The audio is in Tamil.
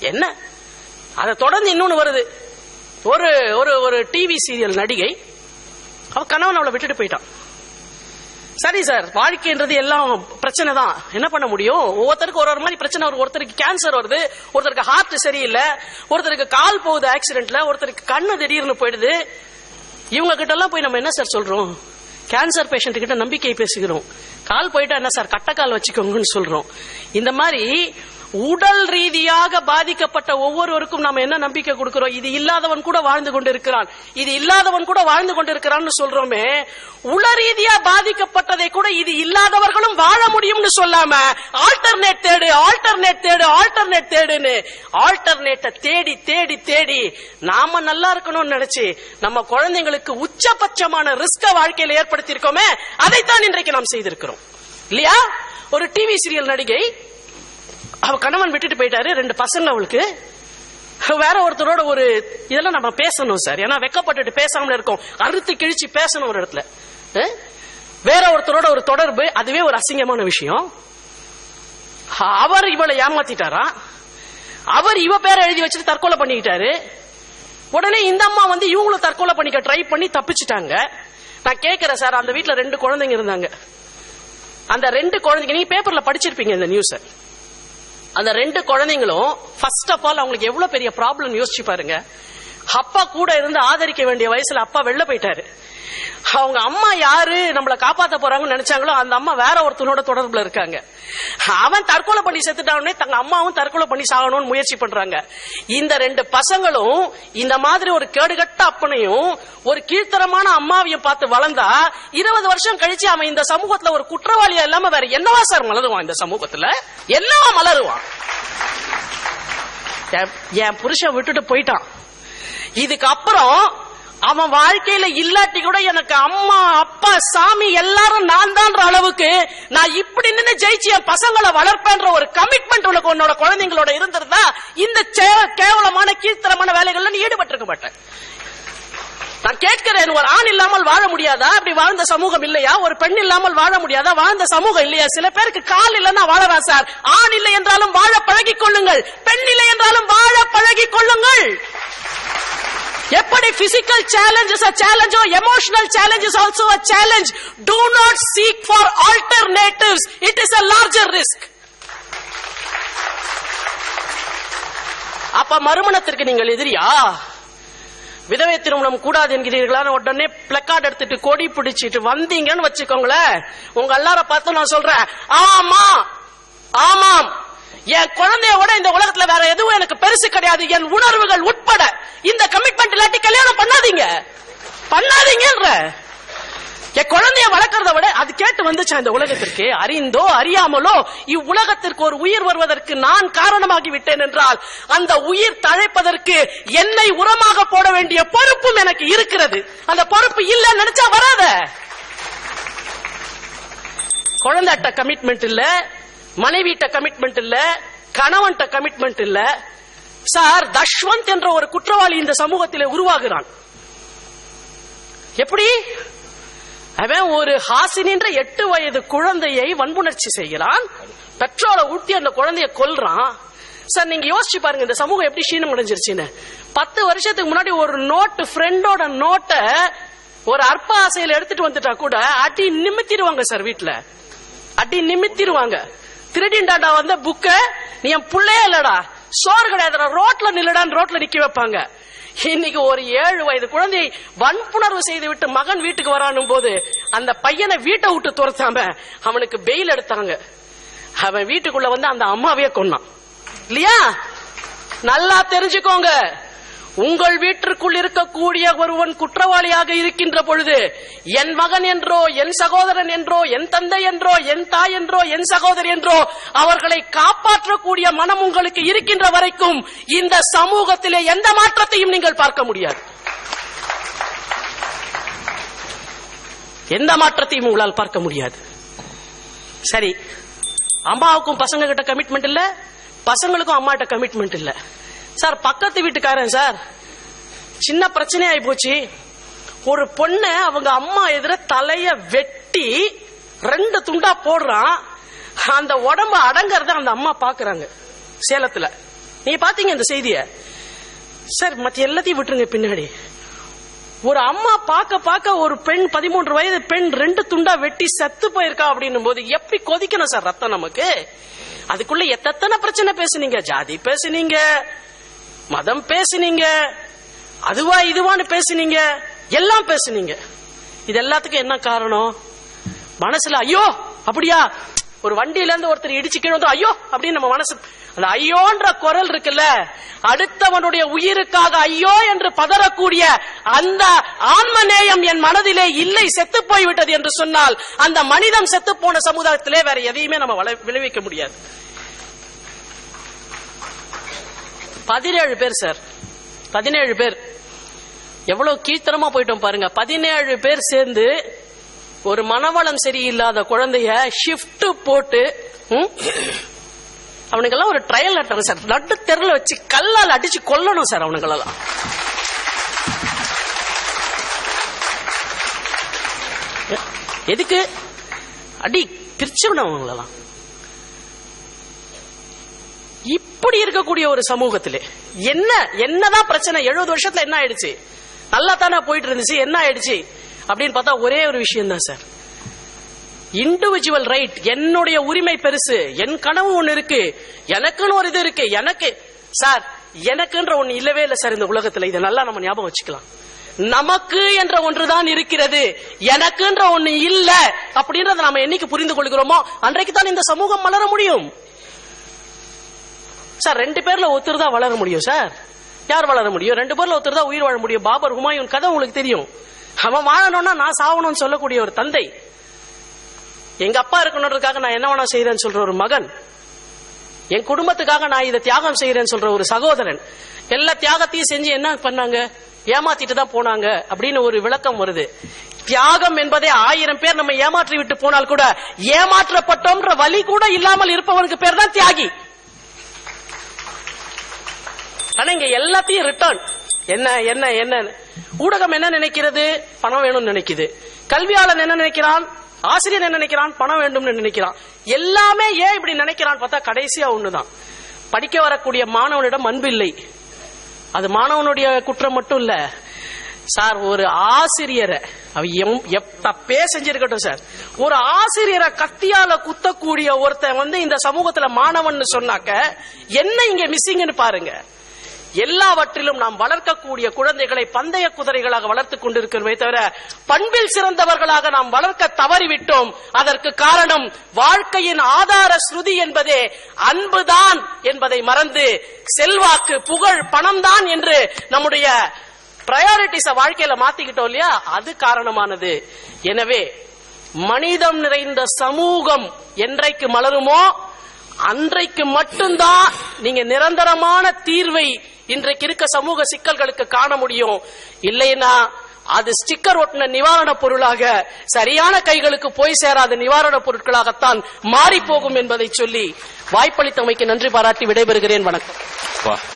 என்ன? அதை தொடர்ந்து இன்னொன்று வருது. ஒரு ஒரு ஒரு டிவி சீரியல் நடிகை அவ கணவன் அவளை விட்டுட்டு போயிட்டான். சரி சார் வாழ்க்கைன்றது எல்லாம் பிரச்சனை தான். என்ன பண்ண முடியும்? ஒவ்வொருத்தருக்கு ஒரு ஒரு மாதிரி பிரச்சனை வரும். ஒருத்தருக்கு கேன்சர் வருது ஒருத்தருக்கு ஹார்ட் சரியில்லை ஒருத்தருக்கு கால் போகுது ஆக்சிடென்ட்ல ஒருத்தருக்கு கண்ணு திடீர்னு போயிடுது. இவங்க கிட்ட எல்லாம் போய் நம்ம என்ன சார் சொல்றோம்? கேன்சர் பேஷண்ட் கிட்ட நம்பிக்கை பேசுகிறோம். கால் போயிட்டா என்ன சார் கட்டக்கால் வச்சுக்கோங்கன்னு சொல்றோம். இந்த மாதிரி உடல் ரீதியாக பாதிக்கப்பட்ட ஒவ்வொருவருக்கும் நாம என்ன நம்பிக்கை கொடுக்கிறோம்? இது இல்லாதவன் கூட வாழ்ந்து கொண்டிருக்கிறான். இது இல்லாதவன் கூட வாழ்ந்து கொண்டிருக்கிறான்னு சொல்றோமே. உள ரீதியா பாதிக்கப்பட்டதை கூட இது இல்லாதவர்களும் வாழ முடியும்னு சொல்லாம ஆல்டர்னேட் தேடு ஆல்டர்னேட் தேடு ஆல்டர்னேட் தேடுன்னு ஆல்டர்னேட்டை தேடி தேடி தேடி நாம நல்லா இருக்கணும்னு நினைச்சு நம்ம குழந்தைங்களுக்கு உச்சபட்சமான ரிஸ்க வாழ்க்கையில ஏற்படுத்தி இருக்கோமே அதைத்தான் இன்றைக்கு நாம் செய்திருக்கிறோம். இல்லையா? ஒரு டிவி சீரியல் நடிகை அவ கணவன் விட்டுட்டு போயிட்டாரு ரெண்டு பசங்க அவளுக்கு. வேற ஒருத்தரோட ஒரு இதெல்லாம் நம்ம பேசணும் சார். ஏன்னா வெக்கப்பட்டுட்டு பேசாமல இருக்கோம். அறுத்து கிழிச்சு பேசணும் ஒரு இடத்துல. வேற ஒருத்தரோட ஒரு தொடர்பு அதுவே ஒரு அசிங்கமான விஷயம். அவர் இவளை ஏமாத்திட்டாரா? அவர் இவ பேரை எழுதி வச்சுட்டு தற்கொலை பண்ணிக்கிட்டாரு. உடனே இந்த அம்மா வந்து இவங்களும் தற்கொலை பண்ணிக்க ட்ரை பண்ணி தப்பிச்சிட்டாங்க. நான் கேட்கிறேன் சார் அந்த வீட்டுல ரெண்டு குழந்தைங்க இருந்தாங்க. அந்த ரெண்டு குழந்தைங்க நீங்க பேப்பர்ல படிச்சிருப்பீங்க இந்த நியூஸ் அந்த ரெண்டு குழந்தைங்களும் ஃபர்ஸ்ட் ஆஃப் ஆல் அவங்களுக்கு எவ்வளவு பெரிய ப்ராப்ளம் யோசிச்சு பாருங்க. அப்பா கூட இருந்து ஆதரிக்க வேண்டிய வயசுல அப்பா வெளில போயிட்டாரு. அவங்க அம்மா யாரு நம்மளை காப்பாத்த போறாங்கன்னு நினைச்சாங்களோ அந்த அம்மா வேற ஒருத்தனோட தொடர்புல இருக்காங்க. அவன் தற்கொலை பண்ணி செத்துட்டானே தங்க அம்மாவும் தற்கொலை பண்ணி சாகணும்னு முயற்சி பண்றாங்க. இந்த ரெண்டு பசங்களும் இந்த மாதிரி ஒரு கேடுகட்ட அப்பனையும் ஒரு கீழ்த்தரமான அம்மாவையும் பார்த்து வளர்ந்தா இருபது வருஷம் கழிச்சு அவன் இந்த சமூகத்துல ஒரு குற்றவாளியா இல்லாம வேற என்னவா சார் மலருவான் இந்த சமூகத்துல? என்னவா மலருவான்? என் புருஷன் விட்டுட்டு போயிட்டான். இதுக்கு அப்புறம் அவன் வாழ்க்கையில இல்லாட்டி கூட எனக்கு அம்மா அப்பா சாமி எல்லாரும் நான் தான்ற அளவுக்கு நான் இப்படி நின்னு ஜெயிச்சு என் பசங்களை வளர்ப்பேன்ற ஒரு கமிட்மெண்ட் உனக்கு உன்னோட குழந்தைங்களோட இருந்திருந்தா இந்த கேவலமான கீழ்த்தரமான வேலைகள்ல நீ ஈடுபட்டிருக்க மாட்டேன். நான் கேட்கிறேன் ஒரு ஆண் இல்லாமல் வாழ முடியாதா? அப்படி வாழ்ந்த சமூகம் இல்லையா? ஒரு பெண் இல்லாமல் வாழ முடியாதா? வாழ்ந்த சமூகம் இல்லையா? சில பேருக்கு கால் இல்லைன்னா வாழலாம் சார்? ஆண் இல்லை என்றாலும் வாழ பழகிக் கொள்ளுங்கள். பெண் இல்லை என்றாலும் வாழ பழகிக் கொள்ளுங்கள். எப்படி physical challenges uh சேலஞ்சோ emotional challenges also a challenge do not seek for alternatives it is a larger risk அப்ப மறுமணத்திற்கு நீங்கள் எதிரியா? விதவை திருமணம் கூடாது என்கிறீர்களான்னு உடனே பிளக்கார்ட் எடுத்துட்டு கொடி பிடிச்சிட்டு வந்தீங்கன்னு வச்சுக்கோங்களேன். உங்க எல்லாரும் பார்த்து நான் சொல்றேன். ஆமா ஆமாம். என் குழந்தையோட இந்த உலகத்துல வேற எதுவும் எனக்கு பெருசு கிடையாது. என் உணர்வுகள் உட்பட. இந்த கமிட்மெண்ட் இல்லாட்டி கல்யாணம் பண்ணாதீங்க. பண்ணாதீங்கன்ற. என் குழந்தைய வளர்க்கறத விட அது கேட்டு வந்துச்சா இந்த உலகத்திற்கு? அறிந்தோ அறியாமலோ இவ்வுலகத்திற்கு ஒரு உயிர் வருவதற்கு நான் காரணமாகி விட்டேன் என்றால் அந்த உயிர் தழைப்பதற்கு என்னை உரமாக போட வேண்டிய பொறுப்பும் எனக்கு இருக்கிறது. அந்த பொறுப்பு இல்ல நினைச்சா வராத. குழந்தைட்ட கமிட்மெண்ட் இல்ல மனைவிட்ட கமிட்மெண்ட் இல்ல கணவன்கிட்ட கமிட்மெண்ட் இல்ல சார் தஷ்வந்த் என்ற ஒரு குற்றவாளி இந்த சமூகத்திலே உருவாகிறான். எப்படி? அவன் ஒரு ஹாசினின்ற எட்டு வயது குழந்தையை வன்புணர்ச்சி செய்கிறான். பெட்ரோலை ஊட்டி அந்த குழந்தைய கொல்றான். சார் நீங்க யோசிச்சு பாருங்க இந்த சமூகம் எப்படி சீனம் அடைஞ்சிருச்சுன்னு. பத்து வருஷத்துக்கு முன்னாடி ஒரு நோட்டு ஃப்ரெண்டோட நோட்டை ஒரு அற்ப ஆசையில எடுத்துட்டு வந்துட்டா கூட அடி நிமித்திடுவாங்க சார் வீட்டுல அடி நிமித்திடுவாங்க. திருடிண்டாடா வந்த புக்க நீ என் புள்ளையே இல்லடா. சோறு கிடையாது ரோட்ல நில்லடான்னு ரோட்ல நிக்க வைப்பாங்க. இன்னைக்கு ஒரு ஏழு வயது குழந்தையை வன்புணர்வு செய்து விட்டு மகன் வீட்டுக்கு வரானும் போது அந்த பையனை வீட்டை விட்டு துரத்தாம அவனுக்கு பெயில் எடுத்தாங்க. அவன் வீட்டுக்குள்ள வந்து அந்த அம்மாவையே கொன்னான். இல்லையா? நல்லா தெரிஞ்சுக்கோங்க. உங்கள் வீட்டிற்குள் இருக்கக்கூடிய ஒருவன் குற்றவாளியாக இருக்கின்ற பொழுது என் மகன் என்றோ என் சகோதரன் என்றோ என் தந்தை என்றோ என் தாய் என்றோ என் சகோதரி என்றோ அவர்களை காப்பாற்றக்கூடிய மனம் உங்களுக்கு இருக்கின்ற வரைக்கும் இந்த சமூகத்திலே எந்த மாற்றத்தையும் நீங்கள் பார்க்க முடியாது. எந்த மாற்றத்தையும் உங்களால் பார்க்க முடியாது. சரி அம்மாவுக்கும் பசங்க கிட்ட கமிட்மெண்ட் இல்ல பசங்களுக்கும் அம்மா கிட்ட கமிட்மெண்ட் இல்லை. சார் பக்கத்து வீட்டுக்காரன் சார். சின்ன பிரச்சனை ஆயி போச்சு. ஒரு பொண்ணை அவங்க அம்மா எதிர தலைய வெட்டி ரெண்டு துண்டா போடுறான். அந்த உடம்ப அடங்கறத அந்த அம்மா பாக்குறாங்க சேலத்துல. நீங்க பாத்தீங்க இந்த செய்திய? சார் மத்த எல்லாத்தையும் விட்டுருங்க பின்னாடி. ஒரு அம்மா பார்க்க பார்க்க ஒரு பெண் பதிமூன்று வயது பெண் ரெண்டு துண்டா வெட்டி செத்து போயிருக்கா அப்படின்னும் போது எப்படி கொதிக்கணும் சார் ரத்தம் நமக்கு? அதுக்குள்ள எத்தனை பிரச்சனை பேசுனீங்க? ஜாதி பேசுனீங்க. மதம் பேசுனீங்க அதுவா இதுவான்னு பேசுனீங்க எல்லாம் பேசுனீங்க. இது எல்லாத்துக்கும் என்ன காரணம்? மனசுல ஐயோ அப்படியா? ஒரு வண்டியில இருந்து ஒருத்தர் இடிச்சு கீழே வந்து ஐயோ அப்படின்னு நம்ம மனசு அந்த ஐயோன்ற குரல் இருக்குல்ல அடுத்தவனுடைய உயிருக்காக ஐயோ என்று பதறக்கூடிய அந்த ஆன்மநேயம் என் மனதிலே இல்லை செத்து போய்விட்டது என்று சொன்னால் அந்த மனிதம் செத்து போன சமுதாயத்திலே வேற எதையுமே நம்ம விளைவிக்க முடியாது. பதினேழு பேர் சார். பதினேழு பேர். எவ்வளவு கீழ்த்தனமா போயிட்டோம் பாருங்க. பதினேழு பேர் சேர்ந்து ஒரு மனவளம் சரியில்லாத குழந்தைய ஷிஃப்ட் போட்டு ம், அவனுக்கெல்லாம் ஒரு ட்ரையல் நட்டணும் சார். நட்டு தெருல வச்சு கல்லால் அடிச்சு கொல்லணும் சார் அவனுங்களெல்லாம். எதுக்கு? அடி பிரிச்சவன அவங்களெல்லாம் இப்படி இருக்கக்கூடிய ஒரு சமூகத்திலே என்ன என்னதான் பிரச்சனை? எழுபது வருஷத்துல என்ன ஆயிடுச்சு? நல்லா தானே போயிட்டு இருந்துச்சு என்ன ஆயிடுச்சு? அப்படின்னு பார்த்தா ஒரே ஒரு விஷயம் தான் சார். இண்டிவிஜுவல் ரைட் என்னுடைய உரிமை பெருசு என் கனவு ஒண்ணு இருக்கு எனக்குன்னு ஒரு இது இருக்கு எனக்கு சார் எனக்குன்ற ஒண்ணு இல்லவே இல்லை சார் இந்த உலகத்துல. இதை நல்லா நம்ம ஞாபகம் வச்சுக்கலாம். நமக்கு என்ற ஒன்றுதான் இருக்கிறது எனக்குன்ற ஒண்ணு இல்ல அப்படின்றத நாம என்னைக்கு புரிந்து கொள்கிறோமோ அன்றைக்கு தான் இந்த சமூகம் மலர முடியும். சார் ரெண்டு பேர்ல ஒருத்தர் தான் வளர முடியும் சார். யார் வளர முடியும்? ரெண்டு பேர்ல ஒருத்தர் தான் உயிர் வாழ முடியும். பாபர் ஹுமாயூன் கதை உங்களுக்கு தெரியும். அவன் வாழணும்னா நான் சாவணும்னு சொல்லக்கூடிய ஒரு தந்தை. எங்க அப்பா இருக்கணுன்றதுக்காக நான் என்ன வேணா செய்யறேன்னு சொல்ற ஒரு மகன். என் குடும்பத்துக்காக நான் இதை தியாகம் செய்யறேன்னு சொல்ற ஒரு சகோதரன். எல்லா தியாகத்தையும் செஞ்சு என்ன பண்ணாங்க? ஏமாத்திட்டு தான் போனாங்க அப்படின்னு ஒரு விளக்கம் வருது. தியாகம் என்பதே ஆயிரம் பேர் நம்ம ஏமாற்றி விட்டு போனால் கூட ஏமாற்றப்பட்டோம்ன்ற வலி கூட இல்லாமல் இருப்பவனுக்கு பேர் தான் தியாகி. ஆனா இங்க எல்லாத்தையும் ரிட்டர்ன் என்ன என்ன என்ன ஊடகம் என்ன நினைக்கிறது? பணம் வேணும்னு நினைக்குது. கல்வியாளன் என்ன நினைக்கிறான்? ஆசிரியர் என்ன நினைக்கிறான்? பணம் வேண்டும்னு நினைக்கிறான். எல்லாமே ஏன் இப்படி நினைக்கிறான் பார்த்தா கடைசியா ஒண்ணுதான். படிக்க வரக்கூடிய மாணவனிடம் அன்பு இல்லை. அது மாணவனுடைய குற்றம் மட்டும் இல்ல. சார் ஒரு ஆசிரியரை அவ எம்- தப்பே செஞ்சிருக்கட்டும் சார். ஒரு ஆசிரியரை கத்தியால குத்தக்கூடிய ஒருத்தன் வந்து இந்த சமூகத்துல மாணவன் சொன்னாக்க என்ன இங்க மிஸ்ஸிங்னு பாருங்க. எல்லாவற்றிலும் நாம் வளர்க்கக்கூடிய குழந்தைகளை பந்தய குதிரைகளாக வளர்த்துக் கொண்டிருக்கிறோமே தவிர பண்பில் சிறந்தவர்களாக நாம் வளர்க்க தவறிவிட்டோம். அதற்கு காரணம் வாழ்க்கையின் ஆதார ஸ்ருதி என்பதே அன்புதான் என்பதை மறந்து செல்வாக்கு புகழ் பணம்தான் என்று நம்முடைய பிரையாரிட்டிஸ வாழ்க்கையில மாத்திக்கிட்டோம் இல்லையா? அது காரணமானது. எனவே மனிதம் நிறைந்த சமூகம் என்றைக்கு மலருமோ அன்றைக்கு மட்டும்தான் நீங்க நிரந்தரமான தீர்வை இன்றைக்கு இருக்க சமூக சிக்கல்களுக்கு காண முடியும். இல்லைன்னா அது ஸ்டிக்கர் ஒட்டின நிவாரண பொருளாக சரியான கைகளுக்கு போய் சேராத நிவாரண பொருட்களாகத்தான் மாறி போகும் என்பதை சொல்லி வாய்ப்பளித்தமைக்கு நன்றி பாராட்டி விடைபெறுகிறேன். வணக்கம்.